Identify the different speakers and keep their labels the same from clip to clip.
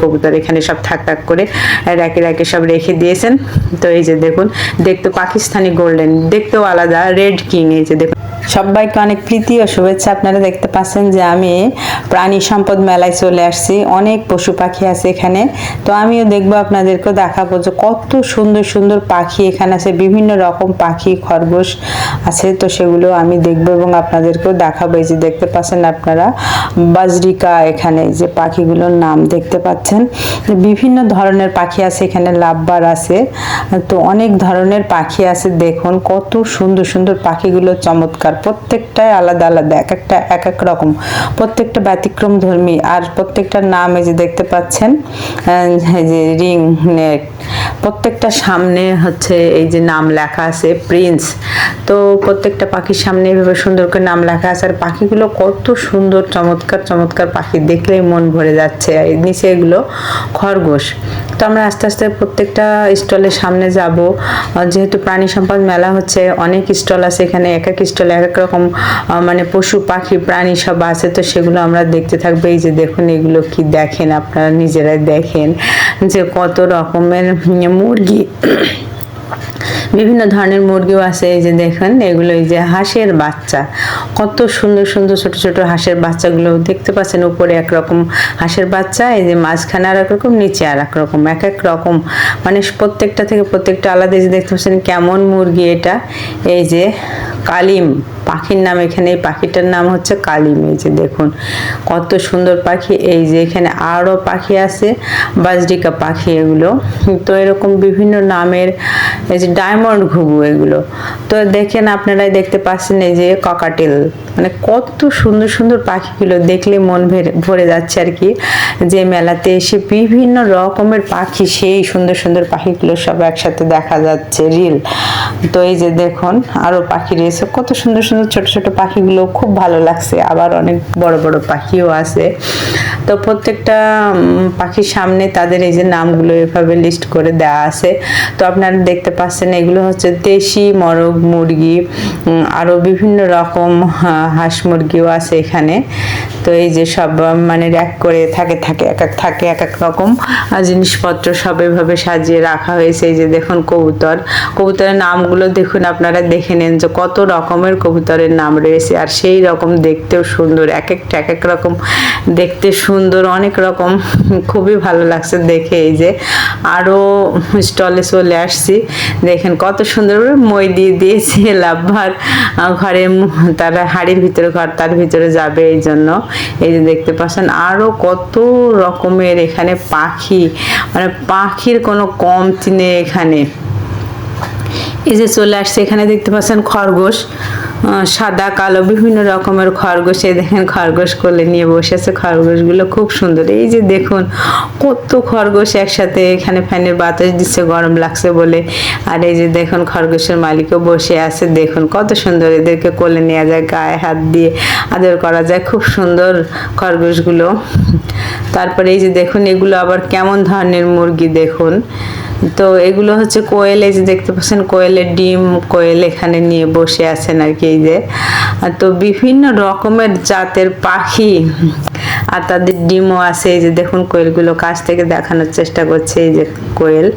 Speaker 1: কবুতর এখানে সব থাক থাক করে র্যাকে র্যাকে সব রেখে দিয়েছেন। তো এই যে দেখুন, দেখতে পাকিস্তানি গোল্ডেন, দেখতেও আলাদা, রেড কিং এই যে দেখুন। সবাইকে অনেক প্রীতি ও শুভেচ্ছা। আপনারা দেখতে পাচ্ছেন যে আমি প্রাণী সম্পদ মেলায় চলে আসছি। অনেক পশু পাখি আছে এখানে। তো আমিও দেখব আপনাদেরকেও দেখাবো যে কত সুন্দর সুন্দর পাখি এখানে আছে। বিভিন্ন রকম পাখি, খরগোশ আছে। তো সেগুলো আমি দেখব এবং আপনাদেরকেও দেখাবো। এই যে দেখতে পাচ্ছেন আপনারা, বাজরিকা এখানে যে পাখিগুলোর নাম দেখতে পাচ্ছেন। বিভিন্ন ধরনের পাখি আছে এখানে, লাভবার আছে। তো অনেক ধরনের পাখি আছে। দেখুন কত সুন্দর সুন্দর পাখিগুলো চমৎকার প্রত্যেকটাই আলাদা আলাদা, এক একটা, এক এক রকম। প্রত্যেকটা ব্যতিক্রম ধর্মী আর প্রত্যেকটার নাম এই যে দেখতে পাচ্ছেন যে রিং নেক প্রত্যেকটা সামনে হচ্ছে এই যে নাম লেখা আছে প্রিন্স তো প্রত্যেকটা পাখির সামনে এভাবে সুন্দর করে নাম লেখা আছে। আর পাখিগুলো কত সুন্দর, চমৎকার চমৎকার পাখি। দেখলেই মন ভরে যাচ্ছে। আর নিচে এগুলো খরগোশ। তো আমরা আস্তে আস্তে প্রত্যেকটা স্টলের সামনে যাব। যেহেতু প্রাণী সম্পদ মেলা হচ্ছে, অনেক স্টল আছে এখানে। এক এক স্টলে এক এক রকম মানে পশু, পাখি, প্রাণী সব আছে। তো সেগুলো আমরা দেখতে থাকব। এই যে দেখুন, এগুলো কি দেখেন? আপনারা নিজেরাই দেখেন যে কত রকমের উম, মুরগি বিভিন্ন ধরনের মুরগিও আছে, এই যে দেখেন, এগুলো এই যে হাঁসের বাচ্চা। কত সুন্দর সুন্দর ছোট ছোট হাঁসের বাচ্চাগুলো দেখতে পাচ্ছেন, উপরে একরকম হাঁসের বাচ্চা, এই যে মাঝখানে আর এক রকম নিচে আর এক রকম এক এক রকম। মানে প্রত্যেকটা থেকে প্রত্যেকটা আলাদা যে দেখতে পাচ্ছেন কেমন মুরগি এটা। এই যে কালিম, পাখির নাম এখানে, এই পাখিটার নাম হচ্ছে কালিম, এই যে দেখুন। কত সুন্দর পাখি, এই যে এখানে আরও পাখি আছে, বাজরিকা পাখি এগুলো। তো এরকম বিভিন্ন নামের এই যে ডায়মন্ড ঘুঘু এগুলো। তো দেখেন আপনারাই দেখতে পাচ্ছেন এই যে ককাটেল। মানে কত সুন্দর সুন্দর পাখিগুলো দেখলে মন ভরে- যাচ্ছে আর কি। যে মেলাতে এসে বিভিন্ন রকমের পাখি, সেই সুন্দর সুন্দর পাখিগুলো সব একসাথে দেখা যাচ্ছে রিল তো এই যে দেখুন আরও পাখি রয়েছে। কত সুন্দর সুন্দর ছোট ছোট পাখিগুলো, খুব ভালো লাগছে। আবার অনেক বড় বড় পাখিও আছে। তো প্রত্যেকটা পাখির সামনে তাদের এই যে নামগুলো এভাবে লিস্ট করে দেওয়া আছে। তো আপনারা দেখতে পাচ্ছেন এগুলো হচ্ছে দেশি মরগ মুরগি আরও বিভিন্ন রকম হাঁস মুরগিও আছে এখানে। তো এই যে সব মানে র্যাক করে থাকে থাকে, এক এক, থাকে এক এক রকম জিনিসপত্র সব এভাবে সাজিয়ে রাখা হয়েছে। এই যে দেখুন কবুতর, কবুতরের নামগুলো দেখুন আপনারা দেখে নেন যে কত রকমের কবুতরের নাম রয়েছে। আর সেই রকম দেখতেও সুন্দর, এক একটা, এক এক রকম দেখতে সুন্দর অনেক রকম। খুবই ভালো লাগছে দেখে এই যে। আরও স্টলে চলে আসছি। দেখেন কত সুন্দর মই দিয়ে দিয়েছি লাভবার। ঘরে তারা হাড়ির ভিতরে ঘর, তার ভিতরে যাবে এই জন্য। এই যে দেখতে পাচ্ছেন আরও কত রকমের এখানে পাখি। মানে পাখির কোনো কমতি নেই এখানে। এই যে চলে আসছে, এখানে দেখতে পাচ্ছেন খরগোশ। সাদা, কালো, বিভিন্ন রকমের খরগোশ, এই দেখেন খরগোশ কোলে নিয়ে বসেছে। খরগোশগুলো খুব সুন্দর। এই যে দেখুন, কত খরগোশ একসাথে এখানে ফ্যানের বাতাস দিচ্ছে, গরম লাগছে বলে। আর এই যে দেখুন, খরগোশের মালিকও বসে আছে। দেখুন, কত সুন্দর এদেরকে কোলে নেওয়া যায়, গায়ে হাত দিয়ে আদর করা যায়। খুব সুন্দর খরগোশগুলো। তারপরে এই যে দেখুন, এগুলো আবার কেমন ধরনের মুরগি দেখুন। তো এগুলো হচ্ছে কোয়েল, এই যে দেখতে পাচ্ছেন, কোয়েলের ডিম কোয়েল এখানে নিয়ে বসে আছেন আর কি। এই যে তো বিভিন্ন রকমের জাতের পাখি আর তাদের ডিমও আছে, এই যে দেখুন কোয়েলগুলো কাছ থেকে দেখানোর চেষ্টা করছে, এই যে কোয়েল।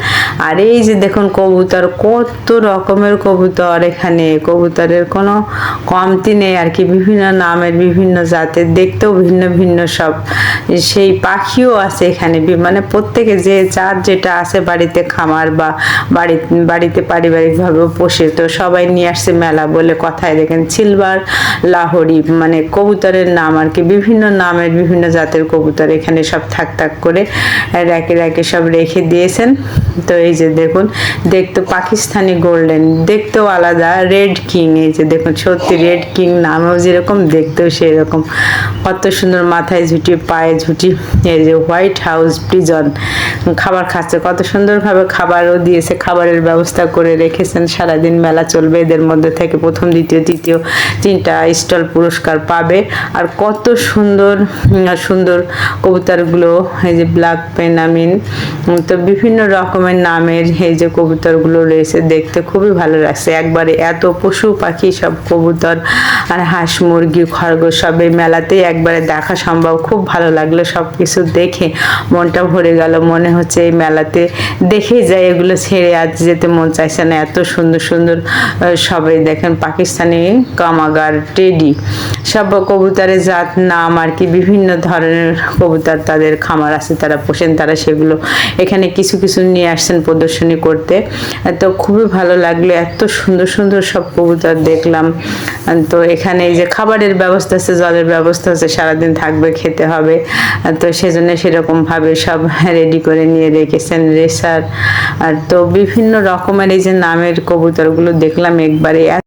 Speaker 1: আর এই যে দেখুন কবুতর, কত রকমের কবুতর এখানে। কবুতরের কোনো কমতি নেই আর কি, বিভিন্ন নামের, বিভিন্ন জাতের, দেখতেও ভিন্ন ভিন্ন সব। সেই পাখিও আছে এখানে মানে প্রত্যেকে যে যার যেটা আছে বাড়িতে খামার বা বাড়ি, বাড়িতে পারিবারিকভাবে পোষে, তো সবাই নিয়ে আসছে মেলা বলে কথায় দেখেন। সিলভার, লাহোরি মানে কবুতরের নাম আর কি, বিভিন্ন নামের বিভিন্ন জাতের কবুতর এখানে সব থাক থাক করে র্যাকে র্যাকে সব রেখে দিয়েছেন। তো এই যে দেখুন, দেখতে পাকিস্তানি গোল্ডেন, দেখতেও আলাদা, রেড কিং, এই যে দেখুন, সত্যি রেড কিং নামেও যেরকম, দেখতেও সেরকম। কত সুন্দর মাথায় ঝুটি, পায়ে ঝুটি, এই যে হোয়াইট হাউস প্রিজন খাবার খাচ্ছে, কত সুন্দরভাবে খাবারও দিয়েছে, খাবারের ব্যবস্থা করে রেখেছেন, সারাদিন মেলা চলবে, এদের মধ্যে থেকে প্রথম, দ্বিতীয়, তৃতীয়, তিনটা স্টল পুরস্কার পাবে। আর কত সুন্দর সুন্দর কবুতরগুলো, এই যে ব্ল্যাক পেনামিন তো বিভিন্ন রকমের নামের এই যে কবুতরগুলো রয়েছে, দেখতে খুবই ভালো লাগছে। একবারে এত পশু পাখি, সব কবুতর আর হাঁস, মুরগি, খরগোশ, সব এই মেলাতেই একবারে দেখা সম্ভব। খুব ভালো লাগল সব কিছু দেখে মনটা ভরে গেল, মনে হচ্ছে এই মেলাতে দেখে যাই এগুলো ছেড়ে আজ যেতে মন চাইছে না। এত সুন্দর সুন্দর সবাই দেখেন, পাকিস্তানি কামাগার টেডি। সব কবুতরের জাত, নাম আর কি, বিভিন্ন ধরনের কবুতর তাদের খামার আছে, তারা পোষেন, তারা সেগুলো এখানে কিছু কিছু নিয়ে আসছেন প্রদর্শনী করতে। তো খুবই ভালো লাগল, এত সুন্দর সুন্দর সব কবুতর দেখলাম। তো এখানে যে খাবারের ব্যবস্থা আছে, জলের ব্যবস্থা আছে, সারাদিন থাকবে, খেতে হবে। তো সেজন্য সেরকম ভাবে সব রেডি করে নিয়ে রেখেছেন রেসার। আর তো বিভিন্ন রকমের এই যে নামের কবুতরগুলো দেখলাম একবারে।